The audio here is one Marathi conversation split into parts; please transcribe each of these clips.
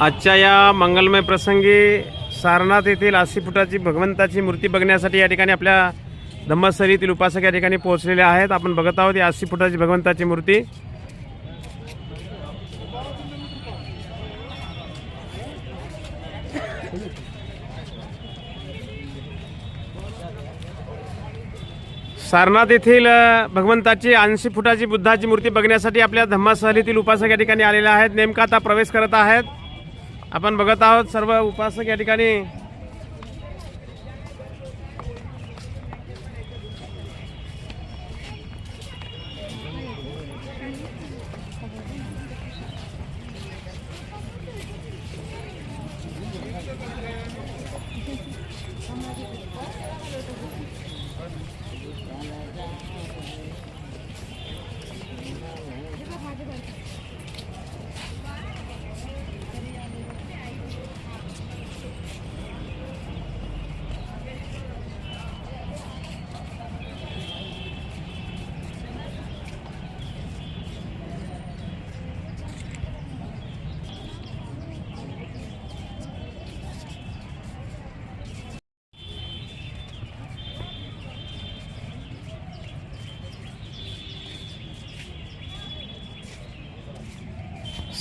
आजच्या या मंगलमय प्रसंगी सारनाथ येथील अस्सी फुटाची भगवंताची मूर्ती बघण्यासाठी या ठिकाणी आपल्या धम्मसरीतील उपासक या ठिकाणी पोहोचलेले आहेत. आपण बघत आहोत ही अस्सी फुटाची भगवंताची मूर्ती. सारनाथ येथील भगवंताची ऐंशी फुटाची बुद्धाची मूर्ती बघण्यासाठी आपल्या धम्मासहलीतील उपासक या ठिकाणी आलेल्या आहेत. नेमका आता प्रवेश करत आहेत. आपण बघत आहोत सर्व उपासक या ठिकाणी.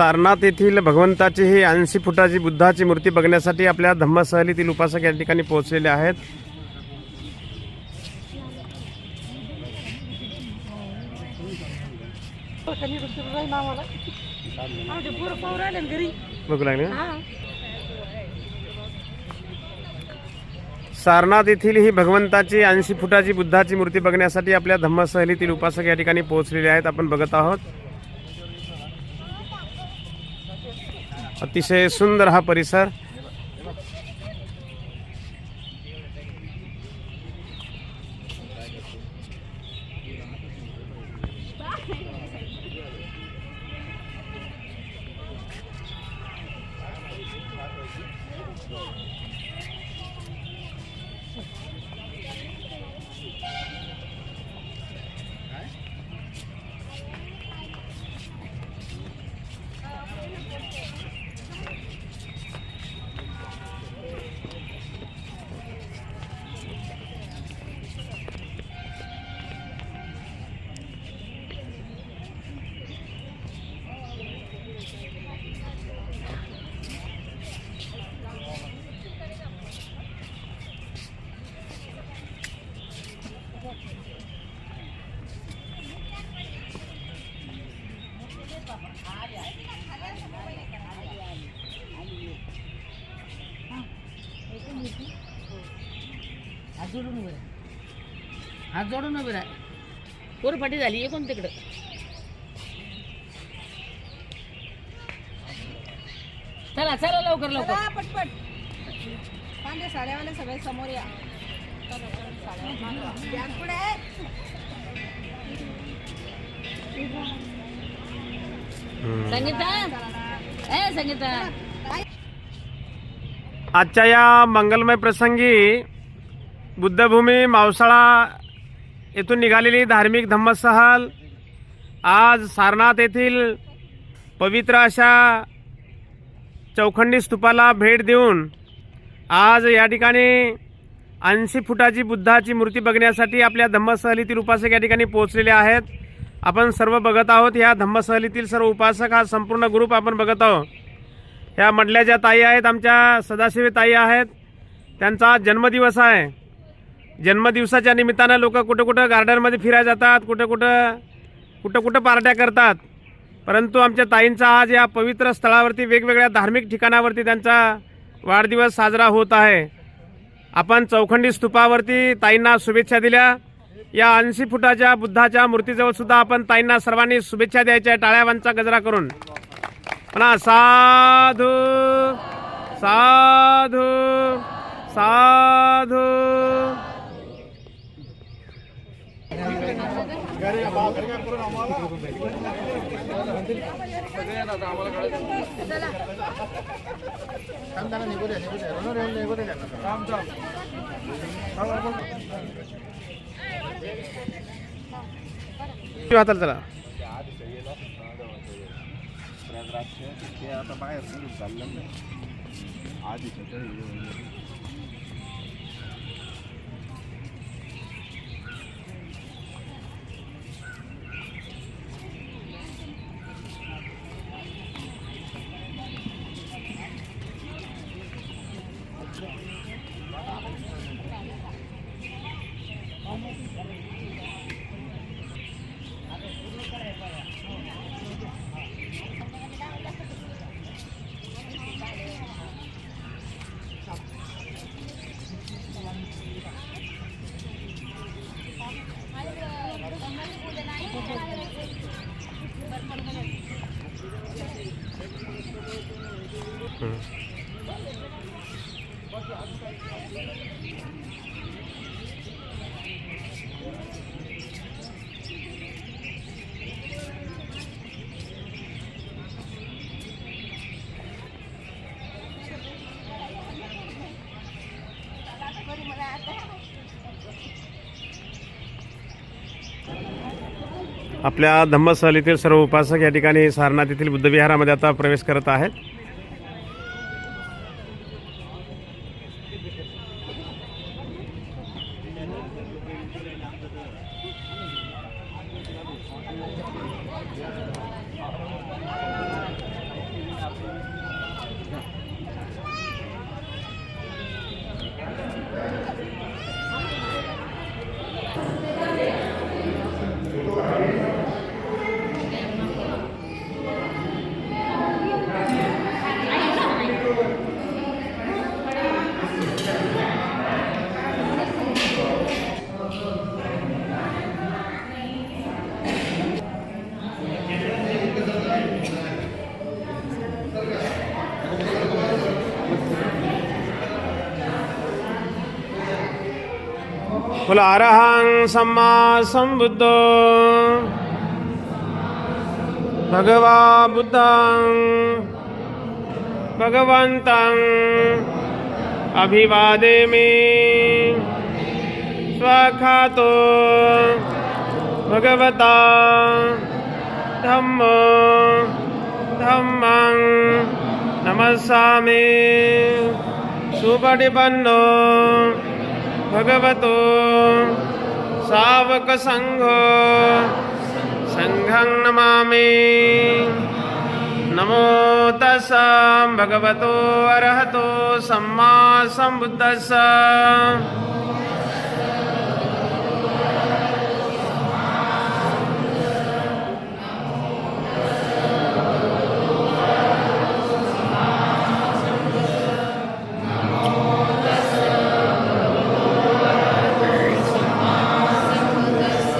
सारनाथ येथील भगवंताची ही ऐंशी फुटाची बुद्धाची मूर्ती बघण्यासाठी आपल्या धम्मसहलीतील उपासक या ठिकाणी पोहोचलेले आहेत. बघू लागले सारनाथ येथील ही भगवंताची ऐंशी फुटाची बुद्धाची मूर्ती बघण्यासाठी आपल्या धम्मसहलीतील उपासक या ठिकाणी पोहोचलेले आहेत. आपण बघत आहोत. अतिशय सुंदर हा परिसर. हात जोडून उभे राहा. हात जोडून उभे राहा. झाली कोण तिकडं? चला चला लवकर लवकर. पटपट. पांढऱ्या साड्यावाले सगळे समोर या. पुढे. संगीता? ए संगीता. आजच्या या मंगलमय प्रसंगी बुद्धभूमी मावसाळा येथून निघालेली धार्मिक धम्मसहल आज सारनाथ येथील पवित्र अशा चौखंडी स्तूपाला भेट देऊन आज या ठिकाणी ऐंशी फुटाची बुद्धाची मूर्ती बघण्यासाठी आपल्या धम्मसहलीतील उपासक या ठिकाणी पोहोचलेले आहेत. आपण सर्व बघत आहोत. ह्या धम्मसहलीतील सर्व उपासक हा संपूर्ण ग्रुप आपण बघत आहोत. ह्या मडल्या ज्या ताई आहेत आमच्या सदाशिवी ताई आहेत त्यांचा आज जन्मदिवस आहे. जन्मदिवसाच्या निमित्तानं लोक कुठं कुठं गार्डनमध्ये फिरायला जातात कुठं कुठं कुठं कुठं पार्ट्या करतात. परंतु आमच्या ताईंचा आज या पवित्र स्थळावरती वेगवेगळ्या धार्मिक ठिकाणावरती त्यांचा वाढदिवस साजरा होत आहे. आपण चौखंडी स्तूपावरती ताईंना शुभेच्छा दिल्या. या ऐंशी फुटाच्या बुद्धाच्या मूर्तीजवळ सुद्धा आपण ताईंना सर्वांनी शुभेच्छा द्यायच्या टाळ्यावांचा गजरा करून. म्हणा साधू साधू। साधू हाताला चला. द्राक्ष ते आता बाहेर निघून चाललं. ना आपल्या धम्मस्थलीतील सर्व उपासक या ठिकाणी सारनाथ येथील बुद्धविहारामध्ये आता प्रवेश करत आहेत. बोला अरहं सम्मा संबुद्ध। भगवा बुद्धं भगवन्तं अभिवादेमि स्वखातो भगवता धम्म धम्मं नमस्सामि। सुपटिपन्नो भगवतो सावकसङ्घ सङ्घं नमामि। नमो तस्स भगवतो अरहतो सम्मा सम्बुद्धस्स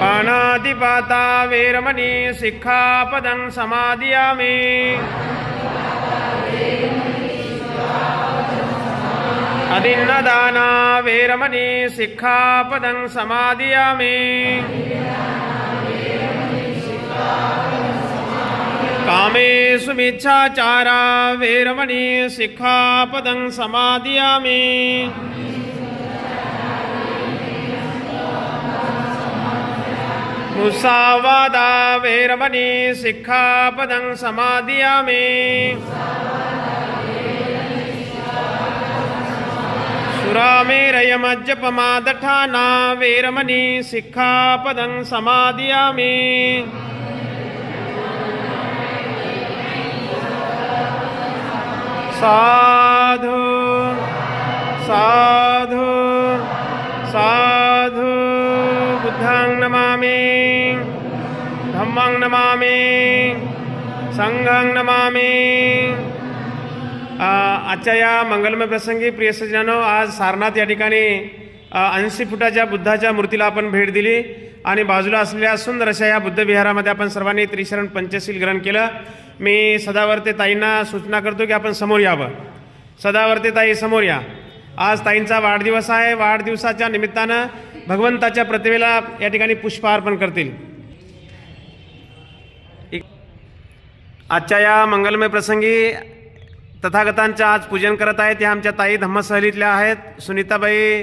पाणातिपाता वेरमणि सिक्खापदं समादियामि अदिन्नदाना वेरमणि सिक्खापदं समादियामि कामेषु मिच्छाचारा वेरमणि सिक्खापदं समादियामि मुसावादा वेरमणि सिक्खापदं समादियामि। सुरामेरयमज्जपमादठाना वेरमणि सिक्खापदं समादियामि। साधु साधु। नमामि। धम्मं नमामि। संघं नमामि। आजच्या या मंगलमय प्रसंगी प्रिय सज्जनो आज सारनाथ या ठिकाणी ऐंशी फुटाच्या बुद्धाच्या मूर्तीला आपण भेट दिली आणि बाजूला असलेल्या सुंदर अशा या बुद्ध विहारामध्ये आपण सर्वांनी त्रिशरण पंचशील ग्रहण केलं. मी सदावर्ते ताईंना सूचना करतो की आपण समोर यावं. सदावर्ते ताई समोर या. आज ताईंचा वाढदिवस आहे. वाढदिवसाच्या निमित्तानं भगवंताच्या प्रतिमेला या ठिकाणी पुष्प अर्पण करतील. आजच्या या मंगलमय प्रसंगी तथागतांचं आज पूजन करत आहेत. या आमच्या ताई धम्मसहलीतल्या आहेत. सुनीताबाई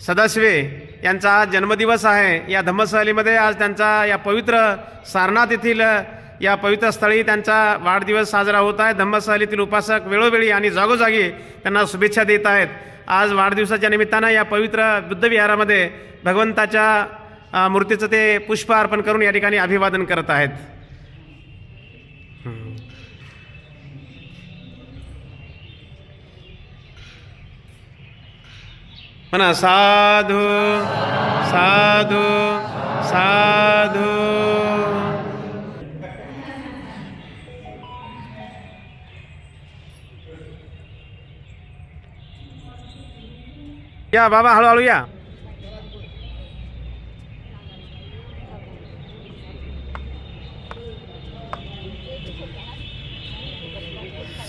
सदाशिवे यांचा आज जन्मदिवस आहे. या धम्मसहलीमध्ये आज त्यांचा या पवित्र सारनाथ येथील या पवित्र स्थळी त्यांचा वाढदिवस साजरा होत आहे. धम्मसहलीतील उपासक वेळोवेळी आणि जागोजागी त्यांना शुभेच्छा देत आहेत. आज वाढदिवसाच्या निमित्तानं या पवित्र बुद्ध विहारामध्ये भगवंताच्या मूर्तीचं ते पुष्प अर्पण करून या ठिकाणी अभिवादन करत आहेत. म्हणा साधू साधू साधू. या बाबा हळूहळू या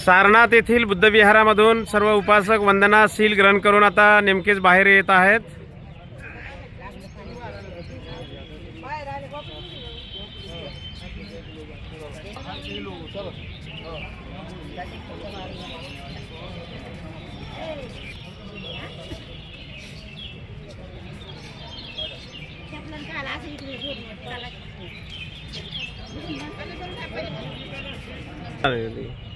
सारनाथ येथील बुद्धविहारामधून सर्व उपासक वंदना सील ग्रहण करून आता नेमकेच बाहेर येत आहेत. अरे कोण